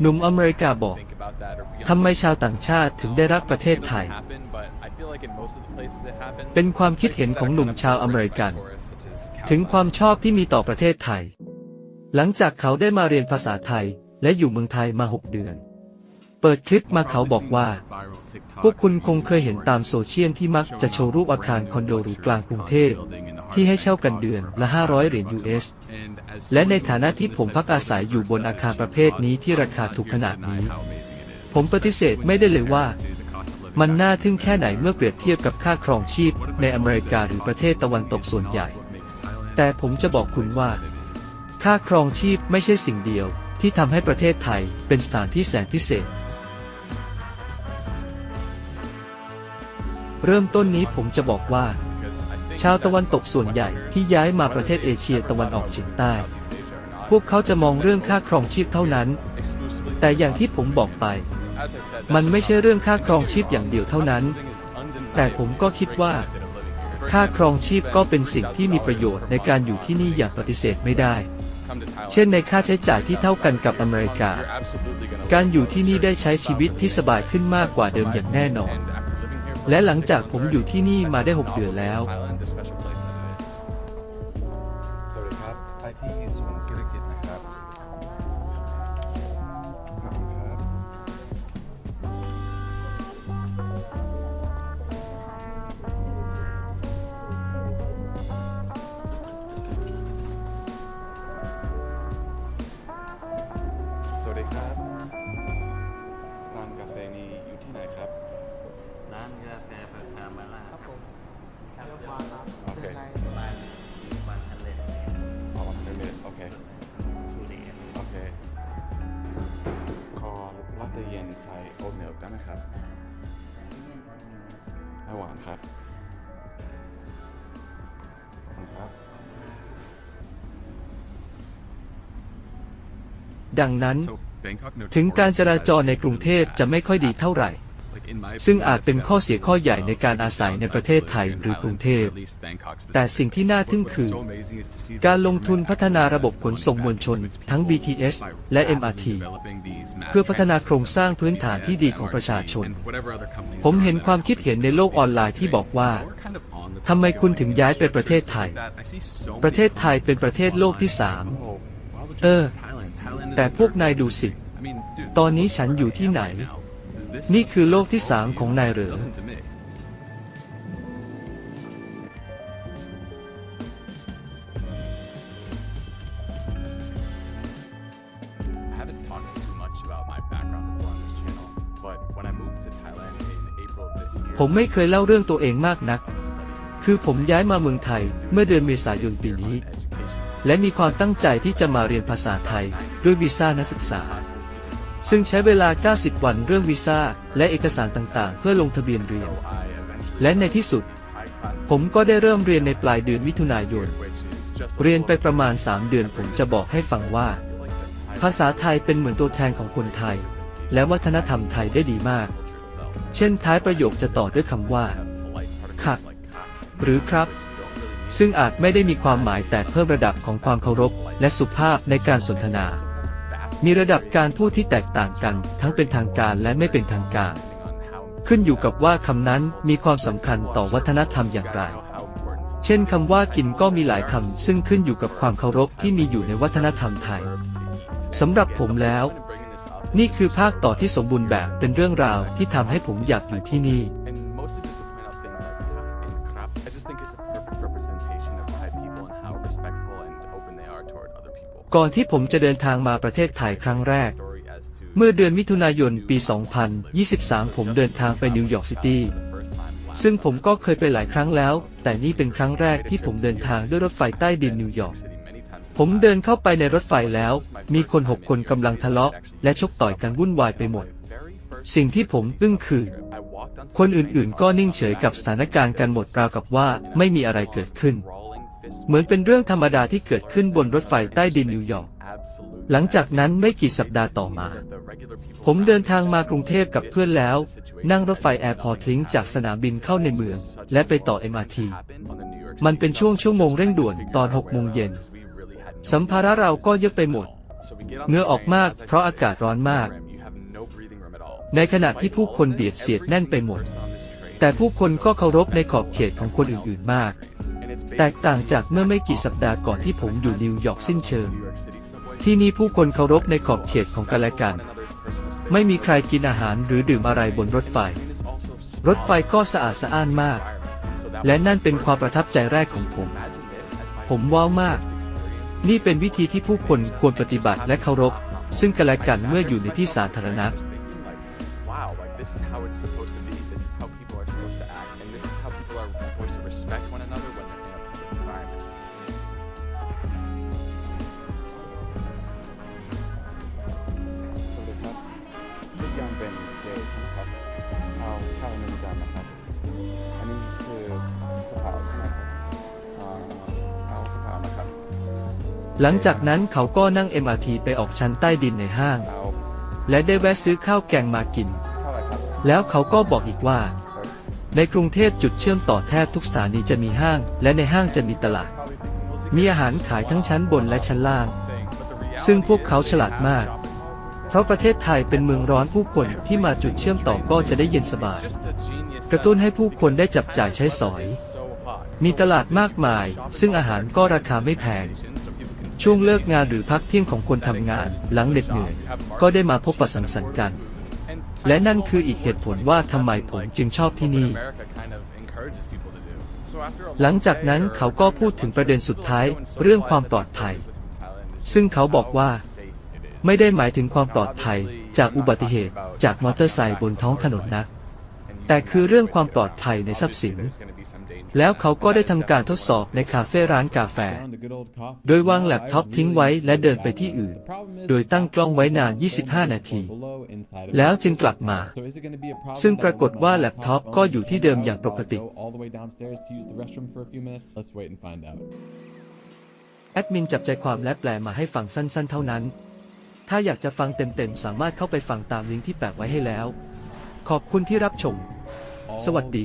หนุ่มอเมริกาบอก ทำไมชาวต่างชาติถึงได้รักประเทศไทย เป็นความคิดเห็นของหนุ่มชาวอเมริกัน ถึงความชอบที่มีต่อประเทศไทย หลังจากเขาได้มาเรียนภาษาไทยและอยู่เมืองไทยมา 6 เดือน เปิดคลิปมาเขาบอกว่า พวกคุณคงเคยเห็นตามโซเชียลที่มักจะโชว์รูปอาคารคอนโดหรูกลางกรุงเทพที่ให้เช่ากันเดือนละ 500 เหรียญ US และในฐานะที่ผมพักอาศัยอยู่บนอาคารประเภทนี้ที่ราคาถูกขนาดนี้ ผมปฏิเสธไม่ได้เลยว่า มันน่าทึ่งแค่ไหนเมื่อเปรียบเทียบกับค่าครองชีพในอเมริกาหรือประเทศตะวันตกส่วนใหญ่ แต่ผมจะบอกคุณว่า ค่าครองชีพไม่ใช่สิ่งเดียวที่ทำให้ประเทศไทยเป็นสถานที่แสนพิเศษ เริ่มต้นนี้ผมจะบอกว่า ชาวตะวันตกส่วนใหญ่ที่ย้ายมาประเทศเอเชียตะวันออกเฉียงใต้ พวกเขาจะมองเรื่องค่าครองชีพเท่านั้น แต่อย่างที่ผมบอกไป มันไม่ใช่เรื่องค่าครองชีพอย่างเดียวเท่านั้น แต่ผมก็คิดว่า ค่าครองชีพก็เป็นสิ่งที่มีประโยชน์ในการอยู่ที่นี่อย่างปฏิเสธไม่ได้เช่นในค่าใช้จ่ายที่เท่ากันกับอเมริกา การอยู่ที่นี่ได้ใช้ชีวิตที่สบายขึ้นมากกว่าเดิมอย่างแน่นอน และหลังจากผมอยู่ที่นี่มาได้ 6 เดือนแล้ว สวัสดีครับ ไปที่ศูนศิริกิจนะครับ ไม่หวานครับขอบคุณครับ ดังนั้น ถึงการจราจรในกรุงเทพจะไม่ค่อยดีเท่าไหร่ ซึ่งอาจเป็นข้อเสียข้อใหญ่ในการอาศัยในประเทศไทยหรือกรุงเทพ แต่สิ่งที่น่าทึ่งคือ การลงทุนพัฒนาระบบขนส่งมวลชน ทั้ง BTS และ MRT เพื่อพัฒนาโครงสร้างพื้นฐานที่ดีของประชาชน ผมเห็นความคิดเห็นในโลกออนไลน์ที่บอกว่าทำไมคุณถึงย้ายไปประเทศไทย ประเทศไทยเป็นประเทศโลกที่สามเออ แต่พวกนายดูสิ ตอนนี้ฉันอยู่ที่ไหน นี่คือโลกที่สามของนายเหรอ I haven't talked too much about my background before on this channel, but when I moved to Thailand in April of this year, ผมไม่เคยเล่าเรื่องตัวเองมากนัก คือผมย้ายมาเมืองไทยเมื่อเดือนเมษายนปีนี้ และมีความตั้งใจที่จะมาเรียนภาษาไทยด้วยวีซ่านักศึกษา ซึ่งใช้เวลา 90 วันเรื่องวีซ่าและเอกสารต่างๆ เพื่อลงทะเบียนเรียน และในที่สุด ผมก็ได้เริ่มเรียนในปลายเดือนมิถุนายน เรียนไปประมาณ 3 เดือนผมจะบอกให้ฟังว่า ภาษาไทยเป็นเหมือนตัวแทนของคนไทย และวัฒนธรรมไทยได้ดีมาก เช่นท้ายประโยคจะต่อด้วยคำว่าค่ะหรือครับ ซึ่งอาจไม่ได้มีความหมายแต่เพิ่มระดับของความเคารพและสุภาพในการสนทนา มีระดับการพูดที่แตกต่างกัน ทั้งเป็นทางการและไม่เป็นทางการ ขึ้นอยู่กับว่าคำนั้นมีความสำคัญต่อวัฒนธรรมอย่างไร เช่นคำว่ากินก็มีหลายคำซึ่งขึ้นอยู่กับความเคารพที่มีอยู่ในวัฒนธรรมไทยสำหรับผมแล้ว นี่คือภาคต่อที่สมบูรณ์แบบเป็นเรื่องราวที่ทำให้ผมอยากอยู่ที่นี่ ก่อนที่ผมจะเดินทางมาประเทศไทยครั้งแรก เมื่อเดือนมิถุนายนปี 2023 ผมเดินทางไปนิวยอร์กซิตี้ ซึ่งผมก็เคยไปหลายครั้งแล้ว แต่นี่เป็นครั้งแรกที่ผมเดินทางด้วยรถไฟใต้ดินนิวยอร์ก ผมเดินเข้าไปในรถไฟแล้ว มีคนหกคนกำลังทะเลาะ และชกต่อยกันวุ่นวายไปหมด สิ่งที่ผมอึ้งคือ คนอื่นๆ ก็นิ่งเฉยกับสถานการณ์กันหมดราวกับว่าไม่มีอะไรเกิดขึ้น เหมือนเป็นเรื่องธรรมดาที่เกิดขึ้นบนรถไฟใต้ดินนิวยอร์ก absolute หลังจากนั้นไม่กี่สัปดาห์ต่อมา that the regular people ผมเดินทางมากรุงเทพกับเพื่อนแล้ว นั่งรถไฟแอร์พอร์ตลิงจากสนามบินเข้าในเมือง และไปต่อ MRT happen on the New York มันเป็นช่วงชั่วโมงเร่งด่วนตอน6โมงเย็น we really had สัมภาระเราก็เยอะไปหมด So we get on เหงื่อ the ออก train, มาก as I เพราะ said, อากาศร้อนมาก you have no breathing room at all. ในขณะที่ผู้คนเบียดเสียดแน่นไปหมด แต่ผู้คนก็เคารพในขอบเขตของคนอื่นๆมาก แตกต่างจากเมื่อไม่กี่สัปดาห์ก่อนที่ผมอยู่นิวยอร์กสิ้นเชิง ที่นี่ผู้คนเคารพในขอบเขตของกันและกัน ไม่มีใครกินอาหารหรือดื่มอะไรบนรถไฟ รถไฟก็สะอาดสะอ้านมาก และนั่นเป็นความประทับใจแรกของผม ผมว้าวมาก นี่เป็นวิธีที่ผู้คนควรปฏิบัติและเคารพ ซึ่งกันและกันเมื่ออยู่ในที่สาธารณะ this is how it's supposed to be. This is how people are supposed to act, and this is how people are supposed to respect one another when they're in a public environment. สวัสดีครับทุกอย่างเป็นเจใช่ไหมครับเอาข้าวหนึ่งจานนะครับ อันนี้คือกระเพราใช่ไหมครับอ่าเอากระเพรานะครับ หลังจากนั้นเขาก็นั่ง MRT ไปออกชั้นใต้ดินในห้าง เอาและได้แวะซื้อข้าวแกงมากิน เท่าไหร่ครับ แล้วเขาก็บอกอีกว่าครับ ในกรุงเทพจุดเชื่อมต่อแทบทุกสถานีจะมีห้าง และในห้างจะมีตลาด มีอาหารขายทั้งชั้นบนและชั้นล่าง ซึ่งพวกเขาฉลาดมาก เพราะประเทศไทยเป็นเมืองร้อนผู้คนที่มาจุดเชื่อมต่อก็จะได้เย็นสบาย กระตุ้นให้ผู้คนได้จับจ่ายใช้สอย มีตลาดมากมาย ซึ่งอาหารก็ราคาไม่แพง ช่วงเลิกงานหรือพักเที่ยงของคนทำงาน หลังเหน็ดเหนื่อย ก็ได้มาพบปะสังสรรค์กัน และนั่นคืออีกเหตุผลว่าทำไมผมจึงชอบที่นี่ หลังจากนั้นเขาก็พูดถึงประเด็นสุดท้ายเรื่องความปลอดภัย ซึ่งเขาบอกว่า ไม่ได้หมายถึงความปลอดภัยจากอุบัติเหตุจากมอเตอร์ไซค์บนท้องถนนนะ แต่คือเรื่องความปลอดภัยในทรัพย์สิน แล้วเขาก็ได้ทำการทดสอบในคาเฟ่ร้านกาแฟ โดยวางแล็ปท็อปทิ้งไว้และเดินไปที่อื่น โดยตั้งกล้องไว้นาน 25 นาที แล้วจึงกลับมา ซึ่งปรากฏว่าแล็ปท็อปก็อยู่ที่เดิมอย่างปกติแอดมินจับใจความและแปลมาให้ฟังสั้นๆ เท่านั้น ถ้าอยากจะฟังเต็มๆ สามารถเข้าไปฟังตามลิงก์ที่แปะไว้ให้แล้ว ขอบคุณที่รับชม สวัสดี